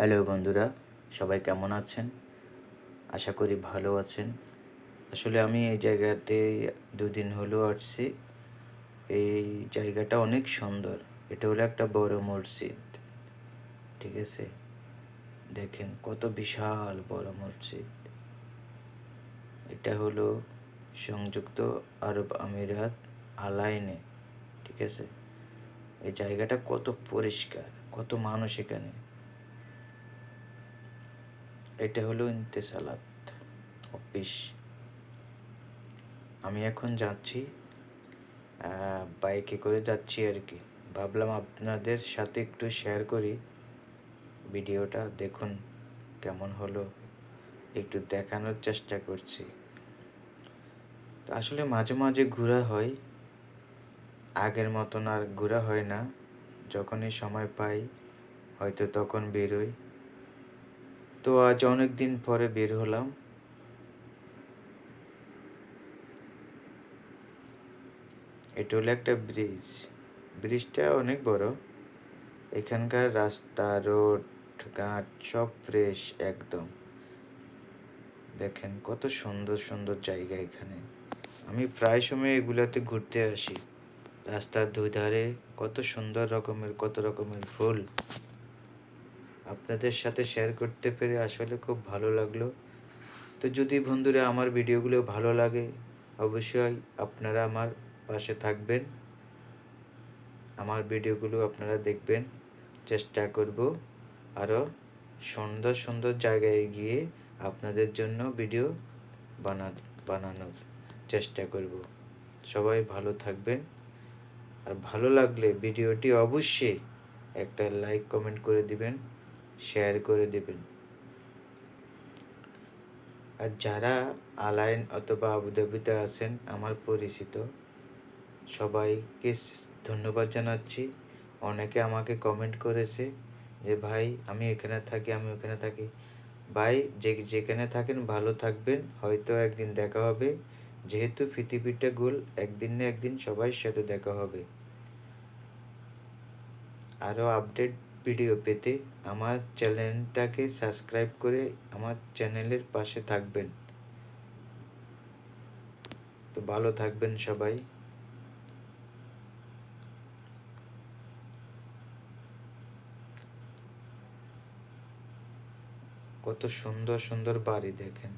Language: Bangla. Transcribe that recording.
হ্যালো বন্ধুরা, সবাই কেমন আছেন? আশা করি ভালো আছেন। আসলে আমি এই জায়গাতে দুদিন হলো আসছি। এই জায়গাটা অনেক সুন্দর। এটা হলো একটা বড় মসজিদ। ঠিক আছে? দেখেন কত বিশাল বড় মসজিদ। এটা হলো সংযুক্ত আরব আমিরাত আলাইনে। ঠিক আছে? এই জায়গাটা কত পরিষ্কার, কত মানুষ এখানে। এটা হলো ইন্তেসালাত, অফিস। আমি এখন যাচ্ছি বাইকে করে যাচ্ছি আর কি। ভাবলাম আপনাদের সাথে একটু শেয়ার করি ভিডিওটা, দেখুন কেমন হলো। একটু দেখানোর চেষ্টা করছি। তো আসলে মাঝে মাঝে ঘোরা হয়, আগের মতন আর ঘোরা হয় না। যখনই সময় পাই, হয়তো তখন বেরোই। তো আজ অনেক দিন পরে বের হলাম। এটা হলো একটা ব্রিজ। ব্রিজটা অনেক বড়। এখানকার রাস্তা, রোড, ঘাট সব ফ্রেশ একদম। দেখেন কত সুন্দর সুন্দর জায়গা এখানে। আমি প্রায় সময় এগুলাতে ঘুরতে আসি। রাস্তার দুই ধারে কত সুন্দর রকমের, কত রকমের ফুল। আপনাদের সাথে শেয়ার করতে পেরে আসলে খুব ভালো লাগল। তো যদি বন্ধুরা আমার ভিডিওগুলো ভালো লাগে, অবশ্যই আপনারা আমার পাশে থাকবেন। আমার ভিডিওগুলো আপনারা দেখবেন। চেষ্টা করব আরও সুন্দর সুন্দর জায়গায় গিয়ে আপনাদের জন্য ভিডিও বানা, বানানোর চেষ্টা করব। সবাই ভালো থাকবেন। আর ভালো লাগলে ভিডিওটি অবশ্যই একটা লাইক কমেন্ট করে দিবেন। শেয়ার করে দেবেন। আর যারা আলাইন অথবা আবুধাবিতে আছেন, আমার পরিচিত, সবাইকে ধন্যবাদ জানাচ্ছি। অনেকে আমাকে কমেন্ট করেছে যে, ভাই, আমি এখানে থাকি, আমি ওখানে থাকি। ভাই, যে, যেখানে থাকেন, ভালো থাকবেন। হয়তো একদিন দেখা হবে। যেহেতু পৃথিবীটা গোল, একদিন না একদিন সবার সাথে দেখা হবে। আরও আপডেট ভিডিও পেতে আমার চ্যানেলটাকে সাবস্ক্রাইব করে আমার চ্যানেলের পাশে থাকবেন। তো ভালো থাকবেন সবাই। কত সুন্দর সুন্দর বাড়ি দেখেন।